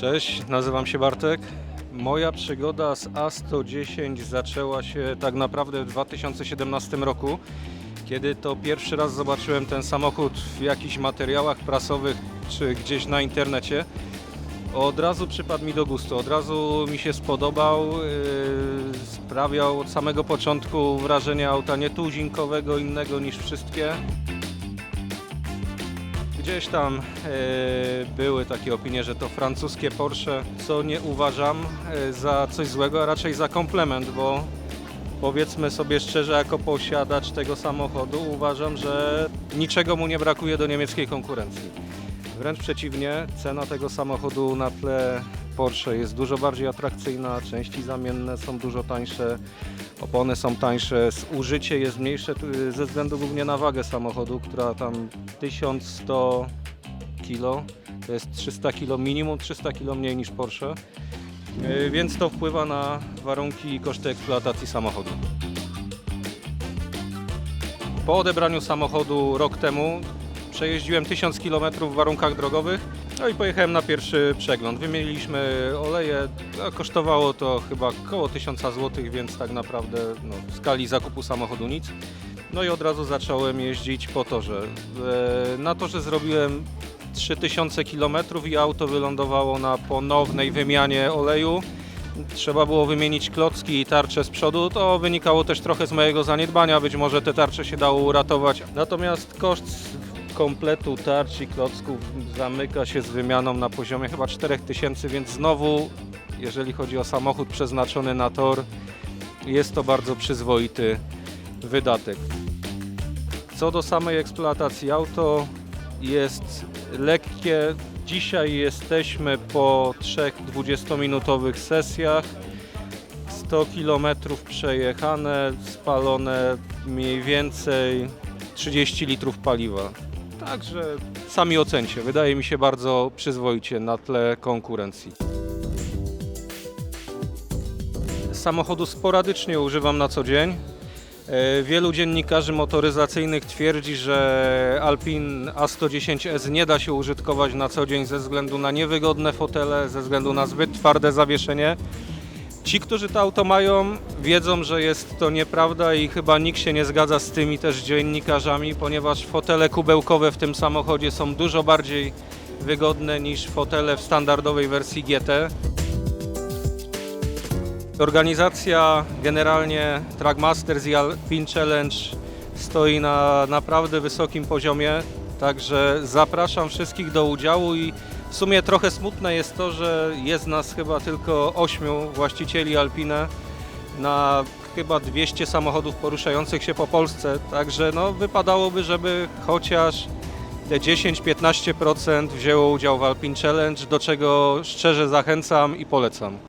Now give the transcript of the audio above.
Cześć, nazywam się Bartek. Moja przygoda z A110 zaczęła się tak naprawdę w 2017 roku, kiedy to pierwszy raz zobaczyłem ten samochód w jakichś materiałach prasowych czy gdzieś na internecie. Od razu przypadł mi do gustu, od razu mi się spodobał, yy, sprawiał od samego początku wrażenie auta nietuzinkowego, innego niż wszystkie. Gdzieś tam e, były takie opinie, że to francuskie Porsche, co nie uważam e, za coś złego, a raczej za komplement, bo powiedzmy sobie szczerze, jako posiadacz tego samochodu uważam, że niczego mu nie brakuje do niemieckiej konkurencji. Wręcz przeciwnie, cena tego samochodu na tle Porsche jest dużo bardziej atrakcyjna, części zamienne są dużo tańsze, opony są tańsze, użycie jest mniejsze tu- ze względu głównie na wagę samochodu, która tam 1100 kg, to jest 300 kg, minimum 300 kg mniej niż Porsche, Yy, więc to wpływa na warunki i koszty eksploatacji samochodu. Po odebraniu samochodu rok temu przejeździłem 1000 km w warunkach drogowych, no i pojechałem na pierwszy przegląd. Wymieniliśmy oleje, a kosztowało to chyba około 1000 zł, więc tak naprawdę no, w skali zakupu samochodu nic. No i od razu zacząłem jeździć po torze. E, Na torze zrobiłem 3000 km i auto wylądowało na ponownej wymianie oleju. Trzeba było wymienić klocki i tarcze z przodu. To wynikało też trochę z mojego zaniedbania. Być może te tarcze się dało uratować. Natomiast koszt kompletu tarcz i klocków zamyka się z wymianą na poziomie chyba 4000, więc znowu, jeżeli chodzi o samochód przeznaczony na tor, jest to bardzo przyzwoity wydatek. Co do samej eksploatacji, auto jest lekkie. Dzisiaj jesteśmy po trzech 20-minutowych sesjach. 100 km przejechane, spalone mniej więcej 30 litrów paliwa. Także sami ocencie. Wydaje mi się bardzo przyzwoicie na tle konkurencji. Samochodu sporadycznie używam na co dzień. E, Wielu dziennikarzy motoryzacyjnych twierdzi, że Alpin A110S nie da się użytkować na co dzień ze względu na niewygodne fotele, ze względu na zbyt twarde zawieszenie. Ci, którzy to auto mają, wiedzą, że jest to nieprawda i chyba nikt się nie zgadza z tymi też dziennikarzami, ponieważ fotele kubełkowe w tym samochodzie są dużo bardziej wygodne niż fotele w standardowej wersji GT. Organizacja generalnie Trackmasters i Alpine Challenge stoi na naprawdę wysokim poziomie, także zapraszam wszystkich do udziału i w sumie trochę smutne jest to, że jest nas chyba tylko ośmiu właścicieli Alpine na chyba 200 samochodów poruszających się po Polsce, także no wypadałoby, żeby chociaż te 10-15% wzięło udział w Alpine Challenge, do czego szczerze zachęcam i polecam.